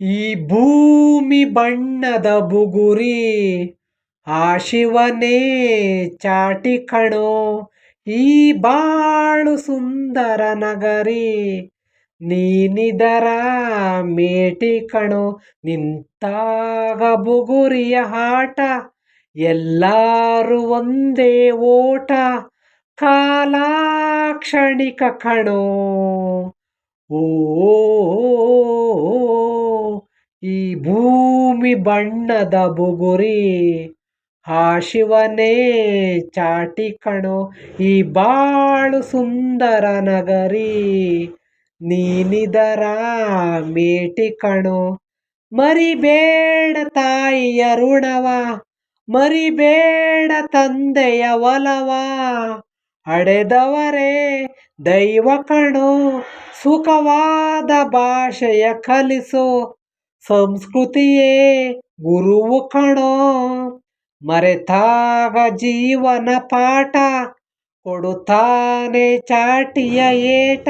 ಈ ಭೂಮಿ ಬಣ್ಣದ ಬುಗುರಿ, ಆ ಶಿವನೇ ಚಾಟಿ ಕಣೋ, ಈ ಬಾಳು ಸುಂದರ ನಗರಿ ನೀನಿದರ ಮೇಟಿ ಕಣೋ, ನಿಂತಾಗ ಬುಗುರಿಯ ಆಟ ಎಲ್ಲರೂ ಒಂದೇ ಓಟ, ಕಾಲಾಕ್ಷಣಿಕ ಕಣೋ. ಓ ಭೂಮಿ ಬಣ್ಣದ ಬುಗುರಿ, ಆ ಶಿವನೇ ಚಾಟಿ ಕಣೋ, ಈ ಬಾಳು ಸುಂದರ ನಗರಿ, ನೀನಿದರ ಮೇಟಿ ಕಣೋ. ಮರಿಬೇಡ ತಾಯಿಯ ಋಣವ, ಮರಿಬೇಡ ತಂದೆಯ ಒಲವ, ಅಡೆದವರೇ ದೈವ ಕಣು, ಸುಖವಾದ ಭಾಷೆಯ ಕಲಿಸೋ. ಸಂಸ್ಕೃತಿಯೇ ಗುರುವು ಕಣೋ. ಮರೆತಾಗ ಜೀವನ ಪಾಠ ಕೊಡುತ್ತಾನೆ ಚಾಟಿಯ ಏಟ.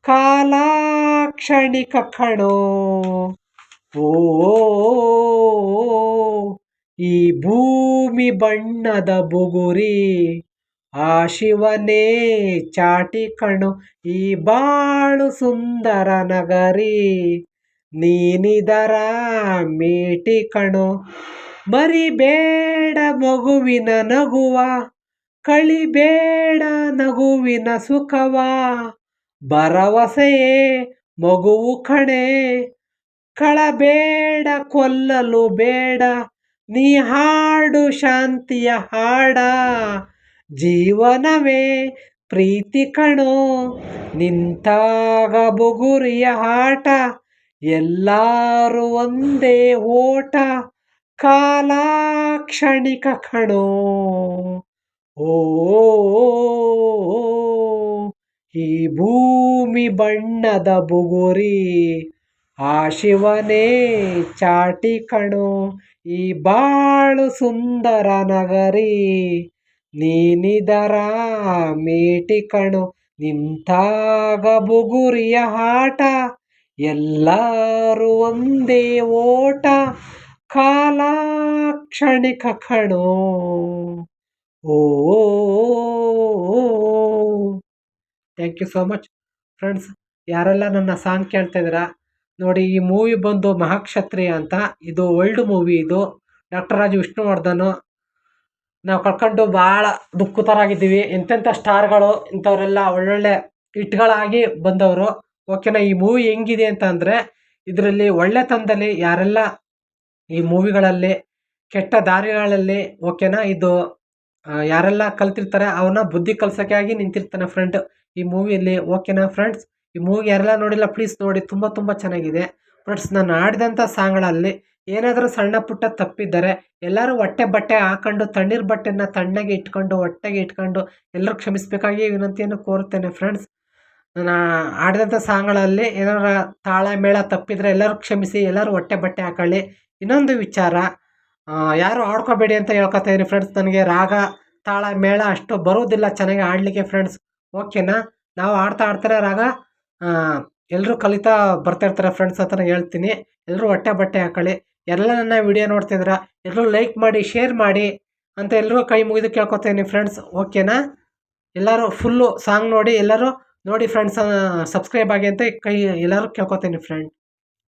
ಕಾಲ ಕ್ಷಣಿಕ ಕಣೋ. ಓ, ಈ ಭೂಮಿ ಬಣ್ಣದ ಬುಗುರಿ. ಆ ಶಿವನೇ ಚಾಟಿ ಕಣೋ. ಈ ಬಾಳು ಸುಂದರ ನಗರಿ. ನೀನಿದರ ಮೇಟಿ ಕಣೋ, ಮರಿಬೇಡ ಮಗುವಿನ ನಗುವ, ಕಳಿಬೇಡ ನಗುವಿನ ಸುಖವ, ಭರವಸೆಯೇ ಮಗುವು ಕಣೆ, ಕಳಬೇಡ ಕೊಲ್ಲಲು ಬೇಡ, ನೀ ಹಾಡು ಶಾಂತಿಯ ಹಾಡ, ಜೀವನವೇ ಪ್ರೀತಿ ಕಣೋ, ನಿಂತಾಗ ಬುಗುರಿಯ ಆಟ ಎಲ್ಲರೂ ಒಂದೇ ಓಟ ಕಾಲ ಕ್ಷಣಿಕ ಕಣೋ. ಓ, ಈ ಭೂಮಿ ಬಣ್ಣದ ಬುಗುರಿ, ಆ ಶಿವನೇ ಚಾಟಿ ಕಣೋ. ಈ ಬಾಳು ಸುಂದರ ನಗರಿ, ನೀನಿದರ ಮೇಟಿ ಕಣೋ. ನಿಂತಾಗ ಬುಗುರಿಯ ಆಟ ಎಲ್ಲರೂ ಒಂದೇ ಓಟ ಕಾಲ ಕ್ಷಣಿಕ ಕಣೋ. ಓ thank you so much friends ಯಾರೆಲ್ಲ ನನ್ನ ಸಾಂಗ್ ಕೇಳ್ತಾ ಇದ್ದೀರಾ, ನೋಡಿ, ಈ ಮೂವಿ ಬಂದು ಮಹಾಕ್ಷತ್ರಿಯ ಅಂತ, ಇದು ಓಲ್ಡ್ ಮೂವಿ ಇದು. ಡಾಕ್ಟರ್ ರಾಜು ವಿಷ್ಣುವರ್ಧನ್, ನಾವು ಕಳ್ಕೊಂಡು ಭಾಳ ದುಃಖಿತರಾಗಿದ್ದೀವಿ. ಎಂತೆಂಥ ಸ್ಟಾರ್ಗಳು ಇಂಥವರೆಲ್ಲ ಒಳ್ಳೊಳ್ಳೆ ಹಿಟ್ಗಳಾಗಿ ಬಂದವರು. ಓಕೆನಾ ಈ ಮೂವಿ ಹೆಂಗಿದೆ ಅಂತ ಅಂದರೆ ಇದರಲ್ಲಿ ಒಳ್ಳೆತನದಲ್ಲಿ ಯಾರೆಲ್ಲ ಈ ಮೂವಿಗಳಲ್ಲಿ ಕೆಟ್ಟ ದಾರಿಗಳಲ್ಲಿ ಓಕೆನಾ ಇದು ಯಾರೆಲ್ಲ ಕಲ್ತಿರ್ತಾರೆ ಅವನ್ನ ಬುದ್ಧಿ ಕಲ್ಸೋಕ್ಕೆ ಆಗಿ ನಿಂತಿರ್ತಾನೆ ಫ್ರೆಂಡ್ ಈ ಮೂವಿಯಲ್ಲಿ ಓಕೆನಾ ಫ್ರೆಂಡ್ಸ್ ಈ ಮೂವಿ ಯಾರೆಲ್ಲ ನೋಡಿಲ್ಲ ಪ್ಲೀಸ್ ನೋಡಿ, ತುಂಬ ತುಂಬ ಚೆನ್ನಾಗಿದೆ. ಫ್ರೆಂಡ್ಸ್ ನಾನು ಆಡಿದಂಥ ಸಾಂಗ್ಗಳಲ್ಲಿ ಏನಾದರೂ ಸಣ್ಣ ಪುಟ್ಟ ತಪ್ಪಿದ್ದಾರೆ ಎಲ್ಲರೂ ಹೊಟ್ಟೆ ಬಟ್ಟೆ ಹಾಕೊಂಡು ತಣ್ಣೀರು ಬಟ್ಟೆನ ತಣ್ಣಗೆ ಇಟ್ಕೊಂಡು, ಹೊಟ್ಟೆಗೆ ಇಟ್ಕೊಂಡು ಎಲ್ಲರೂ ಕ್ಷಮಿಸಬೇಕಾಗಿ ವಿನಂತಿಯನ್ನು ಕೋರುತ್ತೇನೆ ಫ್ರೆಂಡ್ಸ್ ನಾನು ಆಡಿದಂಥ ಸಾಂಗ್ಗಳಲ್ಲಿ ಏನಾರ ತಾಳ, ಮೇಳ ತಪ್ಪಿದ್ರೆ ಎಲ್ಲರೂ ಕ್ಷಮಿಸಿ, ಎಲ್ಲರೂ ಹೊಟ್ಟೆ ಬಟ್ಟೆ ಹಾಕೊಳ್ಳಿ. ಇನ್ನೊಂದು ವಿಚಾರ ಯಾರು ಆಡ್ಕೋಬೇಡಿ ಅಂತ ಹೇಳ್ಕೊತಾ ಇದ್ದೀನಿ ಫ್ರೆಂಡ್ಸ್ ನನಗೆ ರಾಗ, ತಾಳ, ಮೇಳ ಅಷ್ಟು ಬರುವುದಿಲ್ಲ ಚೆನ್ನಾಗಿ ಆಡಲಿಕ್ಕೆ ಫ್ರೆಂಡ್ಸ್ ಓಕೆನಾ ನಾವು ಆಡ್ತಾ ಆಡ್ತಾರೆ ರಾಗ ಎಲ್ಲರೂ ಕಲಿತಾ ಬರ್ತಾಯಿರ್ತಾರೆ ಫ್ರೆಂಡ್ಸ್ ಅಂತ ಹೇಳ್ತೀನಿ. ಎಲ್ಲರೂ ಹೊಟ್ಟೆ ಬಟ್ಟೆ ಹಾಕೊಳ್ಳಿ. ಎಲ್ಲ ನನ್ನ ವಿಡಿಯೋ ನೋಡ್ತಿದ್ರೆ ಎಲ್ಲರೂ ಲೈಕ್ ಮಾಡಿ ಶೇರ್ ಮಾಡಿ ಅಂತ ಎಲ್ಲರೂ ಕೈ ಮುಗಿದು ಕೇಳ್ಕೊತೀನಿ ಫ್ರೆಂಡ್ಸ್ ಓಕೆನಾ ಎಲ್ಲರೂ ಫುಲ್ಲು ಸಾಂಗ್ ನೋಡಿ, ಎಲ್ಲರೂ ನೋಡಿ ಫ್ರೆಂಡ್ಸ್ ಸಬ್ಸ್ಕ್ರೈಬ್ ಆಗಿ ಅಂತ ಕೈ ಎಲ್ಲರೂ ಕೇಳ್ಕೊತೀನಿ ಫ್ರೆಂಡ್